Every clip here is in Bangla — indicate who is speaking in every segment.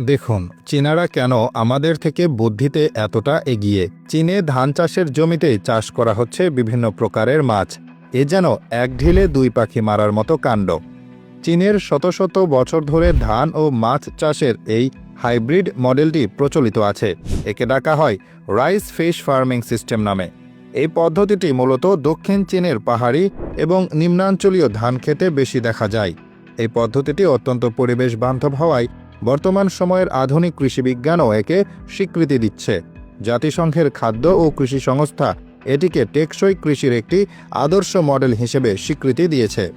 Speaker 1: দেখুন, চীনারা কেন আমাদের থেকে বুদ্ধিতে এতটা এগিয়ে? চীনে ধান চাষের জমিতে চাষ করা হচ্ছে বিভিন্ন প্রকারের মাছ। এ যেন এক ঢিলে দুই পাখি মারার মতো কাণ্ড। চীনের শত শত বছর ধরে ধান ও মাছ চাষের এই হাইব্রিড মডেলটি প্রচলিত আছে। একে ডাকা হয় রাইস ফিশ ফার্মিং সিস্টেম নামে। এই পদ্ধতিটি মূলত দক্ষিণ চীনের পাহাড়ি এবং নিম্নাঞ্চলীয় ধান খেতে বেশি দেখা যায়। এই পদ্ধতিটি অত্যন্ত পরিবেশ বান্ধব হওয়ায় বর্তমান সময়ের আধুনিক কৃষিবিজ্ঞানও একে স্বীকৃতি দিচ্ছে। জাতিসংঘের খাদ্য ও কৃষি সংস্থা এটিকে টেকসই কৃষির একটি আদর্শ মডেল হিসেবে স্বীকৃতি দিয়েছে।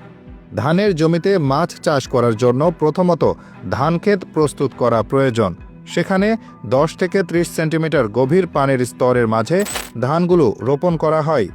Speaker 1: ধানের জমিতে মাছ চাষ করার জন্য প্রথমত ধানক্ষেত প্রস্তুত করা প্রয়োজন। সেখানে দশ থেকে ত্রিশ সেন্টিমিটার গভীর পানির স্তরের মাঝে ধানগুলো রোপণ করা হয়।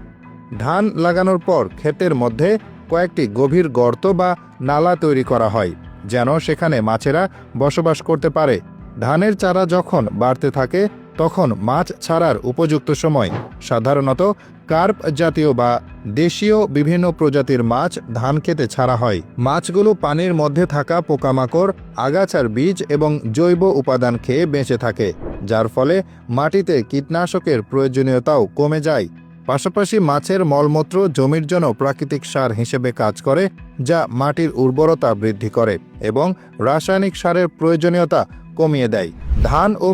Speaker 1: ধান লাগানোর পর ক্ষেতের মধ্যে কয়েকটি গভীর গর্ত বা নালা তৈরি করা হয়। যেন সেখানে মাছেরা বসবাস করতে পারে। ধানের চারা যখন বাড়তে থাকে, তখন মাছ ছাড়ার উপযুক্ত সময়। সাধারণত কার্প জাতীয় বা দেশীয় বিভিন্ন প্রজাতির মাছ ধান খেতে ছাড়া হয়। মাছগুলো পানির মধ্যে থাকা পোকামাকড়, আগাছার বীজ এবং জৈব উপাদান খেয়ে বেঁচে থাকে, যার ফলে মাটিতে কীটনাশকের প্রয়োজনীয়তাও কমে যায়। পাশাপাশি মাছের মলমূত্র জমির জন্য প্রাকৃতিক সার হিসেবে কাজ করে, যা মাটির উর্বরতা বৃদ্ধি করে এবং রাসায়নিক সারের প্রয়োজনীয়তা কমিয়ে দেয়। ধান ও